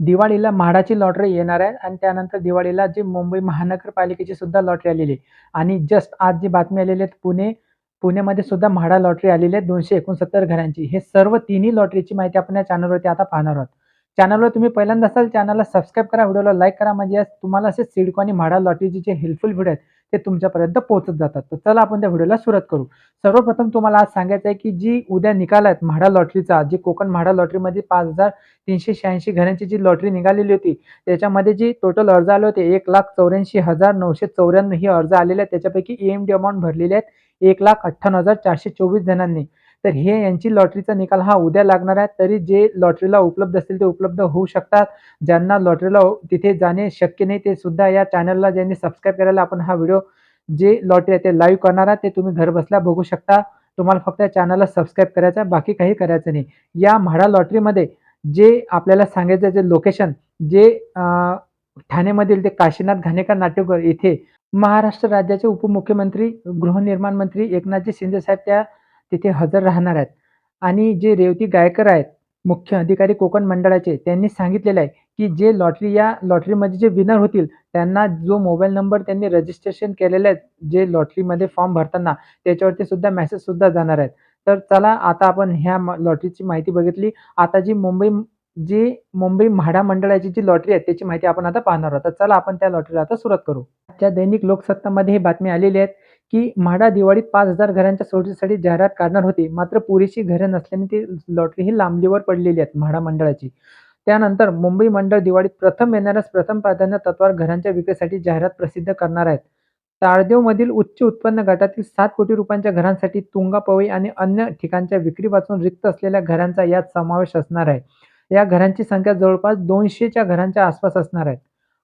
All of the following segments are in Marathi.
दिवाळीला म्हाडाची लॉटरी येणार आहे आणि त्यानंतर दिवाळीला जी मुंबई महानगरपालिकेची सुद्धा लॉटरी आलेली आहे. आणि जस्ट आज जी बातमी आलेली आहे पुणे पुण्यामध्ये सुद्धा म्हाडा लॉटरी आलेली आहे दोनशे एकोणसत्तर घरांची. हे सर्व तिन्ही लॉटरीची माहिती आपण या चॅनलवरती आता पाहणार आहोत. चॅनलवर तुम्ही पहिल्यांदा असाल चॅनलला सबस्क्राईब करा व्हिडिओला लाईक करा. म्हणजे आज तुम्हाला असे सिडको आणि म्हाडा लॉटरीचे जे हेल्पफुल व्हिडिओ आहेत ते तुमच्यापर्यंत पोहोचत जातात. तर चला आपण त्या व्हिडिओला सुरुवात करू. सर्वप्रथम तुम्हाला आज सांगायचं आहे की जी उद्या निकाल आहेत म्हाडा लॉटरीचा जी कोकण म्हाडा लॉटरीमध्ये पाच हजार तीनशे शहाऐंशी घरांची जी लॉटरी निघालेली होती त्याच्यामध्ये जी टोटल अर्ज आले होते एक लाख चौऱ्याऐंशी हजार नऊशे चौऱ्याण्णव ही अर्ज आलेले आहेत. त्याच्यापैकी ई एम डी अमाऊंट भरलेली आहेत एक लाख अठ्ठावन्न हजार चारशे चोवीस जणांनी. तर हे यांची लॉटरीचा निकाल हा उद्या लागणार आहे. तरी जे लॉटरीला उपलब्ध असतील ते उपलब्ध होऊ शकतात. ज्यांना लॉटरीला तिथे जाणे शक्य नाही ते सुद्धा या चॅनलला ज्यांनी सबस्क्राईब करायला आपण हा व्हिडिओ जे लॉटरी आहे ते लाईव्ह करणार आहे ते तुम्ही घरबसल्या बघू शकता. तुम्हाला फक्त या चॅनलला सबस्क्राईब करायचं आहे बाकी काही करायचं नाही. या म्हाडा लॉटरीमध्ये जे आपल्याला सांगायचं जे लोकेशन जे ठाणेमधील ते काशीनाथ घाणेकर नाट्यगृह येथे महाराष्ट्र राज्याचे उपमुख्यमंत्री गृहनिर्माण मंत्री एकनाथजी शिंदे साहेब त्या तिथे हजर राहणार आहेत. आणि जे रेवती गायकर आहेत मुख्य अधिकारी कोकण मंडळाचे त्यांनी सांगितलेलं आहे की जे लॉटरी या लॉटरीमध्ये जे विनर होतील त्यांना जो मोबाईल नंबर त्यांनी रजिस्ट्रेशन केलेले आहेत जे लॉटरीमध्ये फॉर्म भरताना त्याच्यावरती सुद्धा मेसेज सुद्धा जाणार आहेत. तर चला आता आपण ह्या म- लॉटरीची माहिती बघितली. आता जी मुंबई जी मुंबई म्हाडा मंडळाची जी लॉटरी आहे त्याची माहिती आपण आता पाहणार आहोत. तर चला आपण त्या लॉटरीला आता सुरुवात करू. आजच्या दैनिक लोकसत्तामध्ये ही बातमी आलेली आहे की म्हाडा दिवाळीत पाच हजार घरांच्या सोडतीसाठी जाहिरात काढणार होती. मात्र पुरेशी घरे नसल्याने ती लॉटरी ही लांबलीवर पडलेली आहेत म्हाडा मंडळाची. त्यानंतर मुंबई मंडळ दिवाळीत प्रथम येणाऱ्या प्रथम प्राधान्य तत्वावर घरांच्या विक्रीसाठी जाहिरात प्रसिद्ध करणार आहेत. ताळदेवमधील उच्च उत्पन्न गटातील सात कोटी रुपयांच्या घरांसाठी तुंगा पवई आणि अन्य ठिकाणच्या विक्री वाचून रिक्त असलेल्या घरांचा यात समावेश असणार आहे. या घरांची संख्या जवळपास दोनशेच्या घरांच्या आसपास असणार आहेत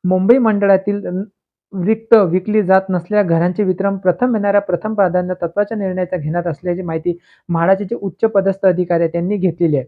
मुंबई मंडळातील विकत रिक्त विकली जात नसलेल्या घरांचे वितरण प्रथम येणाऱ्या प्रथम प्राधान्य तत्वाच्या निर्णयाचा घेण्यात असल्याची माहिती म्हाडाचे जे उच्च पदस्थ अधिकारी आहेत त्यांनी घेतलेली आहे.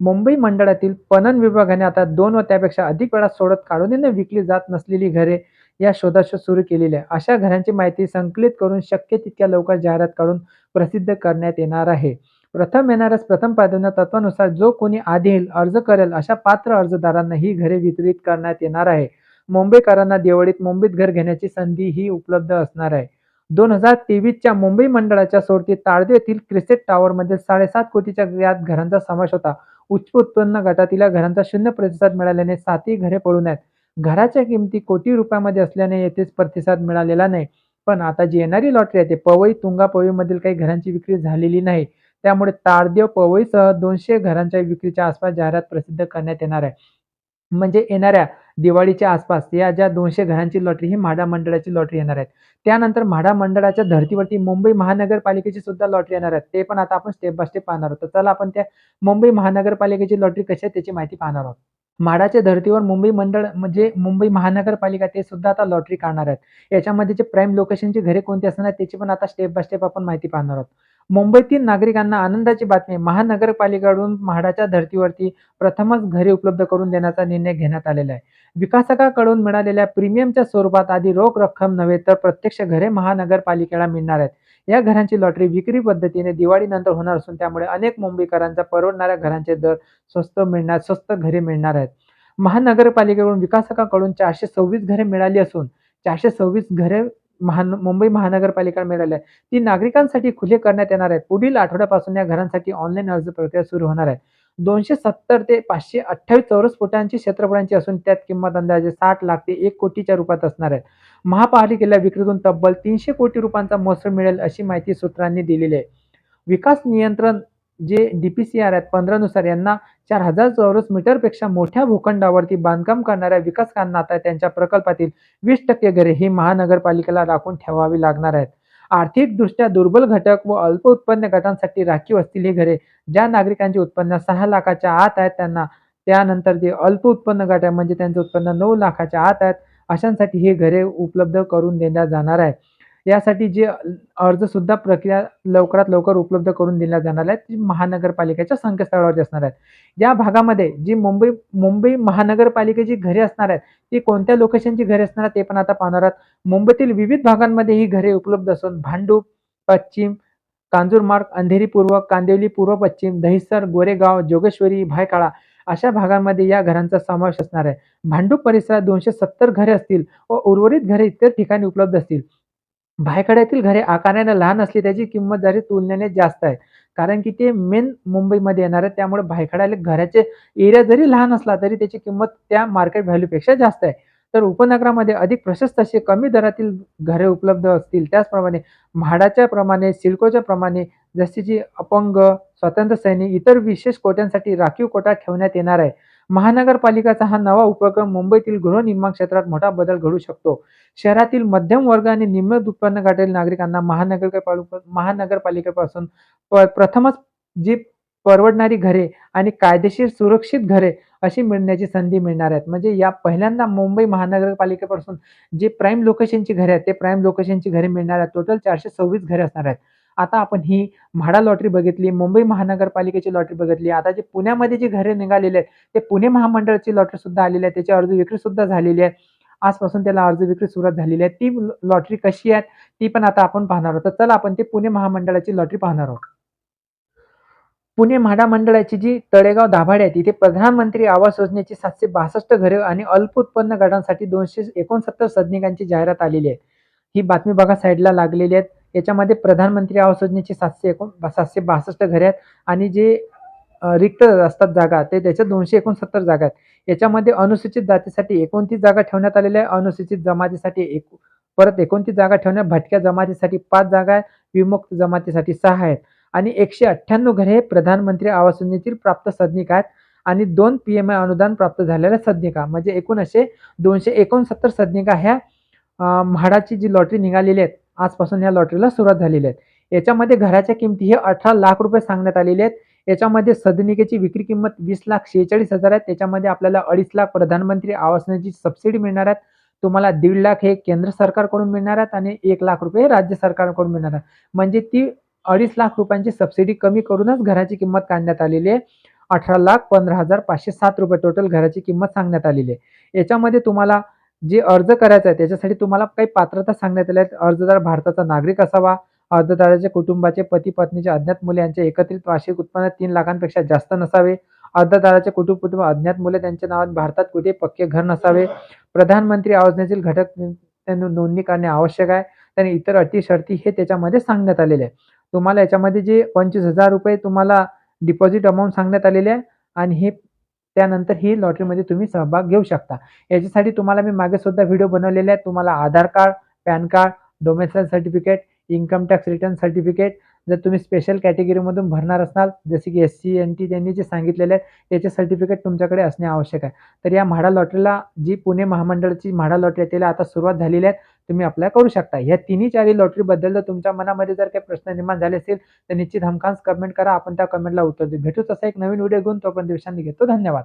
मुंबई मंडळातील पणन विभागाने आता दोन व त्यापेक्षा अधिक वेळा सोडत काढून विकली जात नसलेली घरे या शोधाशोध सुरू केलेली आहे. अशा घरांची माहिती संकलित करून शक्य तितक्या लवकर जाहिरात काढून प्रसिद्ध करण्यात येणार आहे. प्रथम येणाऱ्यास प्रथम प्राधान्य तत्वानुसार जो कोणी आधी येईल अर्ज करेल अशा पात्र अर्जदारांना ही घरे वितरित करण्यात येणार आहे. मुंबईकरांना दिवाळीत मुंबईत घर घेण्याची संधी ही उपलब्ध असणार आहे. दोन हजार तेवीसच्या मुंबई मंडळाच्या सोडतीत ताळदेव येथील क्रिसेट टॉवरमध्ये साडेसात कोटीच्या यात घरांचा समावेश होता. उच्च उत्पन्न गटातील घरांचा शून्य प्रतिसाद मिळाल्याने सातही घरे पडून आहेत. घराच्या किमती कोटी रुपयामध्ये असल्याने येथेच प्रतिसाद मिळालेला नाही. पण आता जी येणारी लॉटरी आहे ते पवई तुंगा पवईमधील काही घरांची विक्री झालेली नाही. त्यामुळे ताळदेव पवईसह दोनशे घरांच्या विक्रीच्या आसपास जाहिरात प्रसिद्ध करण्यात येणार आहे. म्हणजे येणाऱ्या दिवाळीच्या आसपास या ज्या दोनशे घरांची लॉटरी ही म्हाडा मंडळाची लॉटरी येणार आहे त्यानंतर म्हाडा मंडळाच्या धर्तीवरती मुंबई महानगरपालिकेची सुद्धा लॉटरी येणार आहे ते पण आता आपण स्टेप बाय स्टेप पाहणार आहोत. तर चला आपण त्या मुंबई महानगरपालिकेची लॉटरी कशी आहे त्याची माहिती पाहणार आहोत. म्हाडाच्या धर्तीवर मुंबई मंडळ म्हणजे मुंबई महानगरपालिका ते सुद्धा आता लॉटरी काढणार आहेत. याच्यामध्ये जे प्राईम लोकेशनची घरे कोणती असणार आहेत त्याची पण आता स्टेप बाय स्टेप आपण माहिती पाहणार आहोत. मुंबईतील नागरिकांना आनंदाची बातमी. महानगरपालिकेकडून म्हाडाच्या धर्तीवरती प्रथमच घरे उपलब्ध करून देण्याचा निर्णय घेण्यात आलेला आहे. विकासकाकडून मिळालेल्या प्रीमियमच्या स्वरूपात आधी रोख रक्कम नव्हे तर प्रत्यक्ष घरे महानगरपालिकेला मिळणार आहेत. या घरांची लॉटरी विक्री पद्धतीने दिवाळीनंतर होणार असून त्यामुळे अनेक मुंबईकरांचा परवडणाऱ्या घरांचे दर स्वस्त मिळणार स्वस्त घरे मिळणार आहेत. महानगरपालिकेकडून विकासकाकडून चारशे सव्वीस घरे मिळाली असून चारशे सव्वीस घरे महान मुंबई महानगरपालिका मिळाली आहे. ती नागरिकांसाठी खुले करण्यात येणार आहे. पुढील आठवड्यापासून या घरांसाठी ऑनलाईन अर्ज प्रक्रिया सुरू होणार आहे. दोनशे सत्तर ते पाचशे अठ्ठावीस चौरस फुटांची क्षेत्रफळांची असून त्यात किंमत अंदाजे साठ लाख ते एक कोटीच्या रूपात असणार आहे. महापालिकेला विक्रीतून तब्बल तीनशे कोटी रुपयांचा महसूल मिळेल अशी माहिती सूत्रांनी दिलेली आहे. विकास नियंत्रण जे डी पी सी आर आहेत पंधरानुसार यांना चार हजार चौरस मीटरपेक्षा मोठ्या भूखंडावरती बांधकाम करणाऱ्या विकासकांना आता त्यांच्या प्रकल्पातील वीस टक्के घरे ही महानगरपालिकेला राखून ठेवावी लागणार आहेत. आर्थिकदृष्ट्या दुर्बल घटक व अल्प उत्पन्न गटांसाठी राखीव असतील ही घरे ज्या नागरिकांचे उत्पन्न सहा लाखाच्या आत आहेत त्यांना त्यानंतर जे अल्प उत्पन्न गट आहे म्हणजे त्यांचं उत्पन्न नऊ लाखाच्या आत आहेत अशांसाठी ही घरे उपलब्ध करून देण्यात जाणार आहे यासाठी जे अर्ज सुद्धा प्रक्रिया लवकरात लवकर उपलब्ध करून दिल्या जाणार आहेत ती महानगरपालिकेच्या संकेतस्थळावरती असणार आहेत या भागामध्ये जी मुंबई मुंबई महानगरपालिकेची घरे असणार आहेत ती कोणत्या लोकेशनची घरे असणार आहेत ते पण आता पाहणार आहात मुंबईतील विविध भागांमध्ये ही घरे उपलब्ध असून भांडूप पश्चिम कांजूरमार्ग अंधेरी पूर्व कांदिवली पूर्व पश्चिम दहिसर गोरेगाव जोगेश्वरी भायकाळा अशा भागांमध्ये या घरांचा समावेश असणार आहे. भांडूप परिसरात 270 घरे असतील व उर्वरित घरे इतर ठिकाणी उपलब्ध असतील. भायखड्यातील घरे आकाराने लहान असली त्याची किंमत जरी तुलनेने जास्त आहे. कारण की ते मेन मुंबईमध्ये येणार आहे. त्यामुळे भायखड्याला घराचे एरिया जरी लहान असला तरी त्याची किंमत त्या मार्केट व्हॅल्यूपेक्षा जास्त आहे. तर उपनगरामध्ये अधिक प्रशस्त अशी कमी दरातील घरे उपलब्ध असतील. त्याचप्रमाणे म्हाडाच्या प्रमाणे, सिडकोच्या प्रमाणे जसे जी अपंग, स्वातंत्र्य सैनिक, इतर विशेष कोट्यांसाठी राखीव कोटा ठेवण्यात येणार आहे. महानगरपालिकाचा हा नवा उपक्रम मुंबईतील गृहनिर्माण क्षेत्रात मोठा बदल घडू शकतो. शहरातील मध्यम वर्ग आणि निम्न उत्पन्न गाठलेल्या नागरिकांना महानगरपालिका महानगरपालिकेपासून प प्रथमच जी परवडणारी घरे आणि कायदेशीर सुरक्षित घरे अशी मिळण्याची संधी मिळणार आहेत. म्हणजे या पहिल्यांदा मुंबई महानगरपालिकेपासून जे प्राईम लोकेशनची घरे आहेत, ते प्राईम लोकेशनची घरे मिळणार आहेत. टोटल 426 घरे असणार आहेत. आता आपण ही म्हाडा लॉटरी बघितली, मुंबई महानगरपालिकेची लॉटरी बघितली. आता जे पुण्यामध्ये जी घरे निघालेली आहेत, ते पुणे महामंडळाची लॉटरी सुद्धा आलेली आहे. त्याची अर्ज विक्री सुद्धा झालेली आहे. आजपासून त्याला अर्ज विक्री सुरुवात झालेली आहे. ती लॉटरी कशी आहे, ती पण आता आपण पाहणार आहोत. चला आपण ती पुणे महामंडळाची लॉटरी पाहणार आहोत. पुणे म्हाडा मंडळाची जी तळेगाव दाभाडे आहे तिथे प्रधानमंत्री आवास योजनेची 762 घरे आणि अल्प उत्पन्न गटांसाठी 269 सदनिकांची जाहिरात आलेली आहे. ही बातमी बघा साईडला लागलेली आहे. याच्यामध्ये प्रधानमंत्री आवास योजनेची 762 घरे आहेत आणि जे रिक्त असतात जागा ते त्याच्या 269 जागा आहेत. याच्यामध्ये अनुसूचित जातीसाठी 29 जागा ठेवण्यात आलेल्या आहे. अनुसूचित जमातीसाठी एक परत 29 जागा ठेवण्यात भटक्या जमातीसाठी पाच जागा आहेत. विमुक्त जमातीसाठी सहा आहेत आणि 198 घरे हे प्रधानमंत्री आवास योजनेतील प्राप्त सदनिका आहेत आणि दोन पी एम आय अनुदान प्राप्त झालेल्या सदनिका म्हणजे एकूण असे 269 सदनिका ह्या म्हाडाची जी लॉटरी निघालेली आहेत आजपासून या लॉटरीला सुरुवात झालेली आहे. याच्यामध्ये घराच्या किमती हे 18 लाख रुपये सांगण्यात आलेले आहेत. याच्यामध्ये सदनिकेची विक्री किंमत 20,46,000 आहे. त्याच्यामध्ये आपल्याला 2.5 लाख प्रधानमंत्री आवास योजनेची सबसिडी मिळणार आहेत. तुम्हाला दीड लाख हे केंद्र सरकारकडून मिळणार आहेत आणि एक लाख रुपये राज्य सरकारकडून मिळणार आहेत म्हणजे ती 2.5 लाख रुपयांची सबसिडी कमी करूनच घराची किंमत काढण्यात आलेली आहे. 18,15,507 रुपये टोटल घराची किंमत सांगण्यात आलेली आहे. याच्यामध्ये तुम्हाला जे अर्ज करायचा आहे त्याच्यासाठी तुम्हाला काही पात्रता सांगण्यात आल्या आहेत. अर्जदार भारताचा नागरिक असावा. अर्जदाराच्या कुटुंबाचे पती पत्नीचे अज्ञात मुले यांचे एकत्रित वार्षिक उत्पन्न तीन लाखांपेक्षा जास्त नसावे. अर्जदाराचे कुटुंब कुटुंब अज्ञात मुले त्यांच्या नावात भारतात कुठे पक्के घर नसावे. प्रधानमंत्री योजनेतील घटक नोंदणी करणे आवश्यक आहे. आणि इतर अटी शर्ती हे त्याच्यामध्ये सांगण्यात आलेले आहे. तुम्हाला याच्यामध्ये जे 25,000 रुपये तुम्हाला डिपॉझिट अमाऊंट सांगण्यात आलेले आहे आणि हे त्यानंतर ही लॉटरीमध्ये तुम्ही सहभाग घेऊ शकता. याच्यासाठी तुम्हाला मी मागे सुद्धा व्हिडिओ बनवलेले आहेत. तुम्हाला Aadhaar card, pan card, domicile certificate, income tax return certificate जर तुम्ही स्पेशल कॅटेगरीमधून भरणार असाल जसे की एस-सी, एन-टी त्यांनी जे सांगितलेले आहे त्याचे सर्टिफिकेट तुमच्याकडे असणे आवश्यक आहे. तर या म्हाडा लॉटरीला जी पुणे महामंडळाची म्हाडा लॉटरी आहे त्याला आता सुरुवात झालेली आहे. तुम्ही अप्लाय करू शकता. ह्या तिन्ही चारही लॉटरीबद्दल जर तुमच्या मनामध्ये जर काही प्रश्न निर्माण झाले असतील तर निश्चित हमखास कमेंट करा. आपण त्या कमेंटला उत्तर देऊ. भेटूच असा एक नवीन व्हिडिओ घेऊन तोपर्यंत दिवसांनी घेतो. धन्यवाद.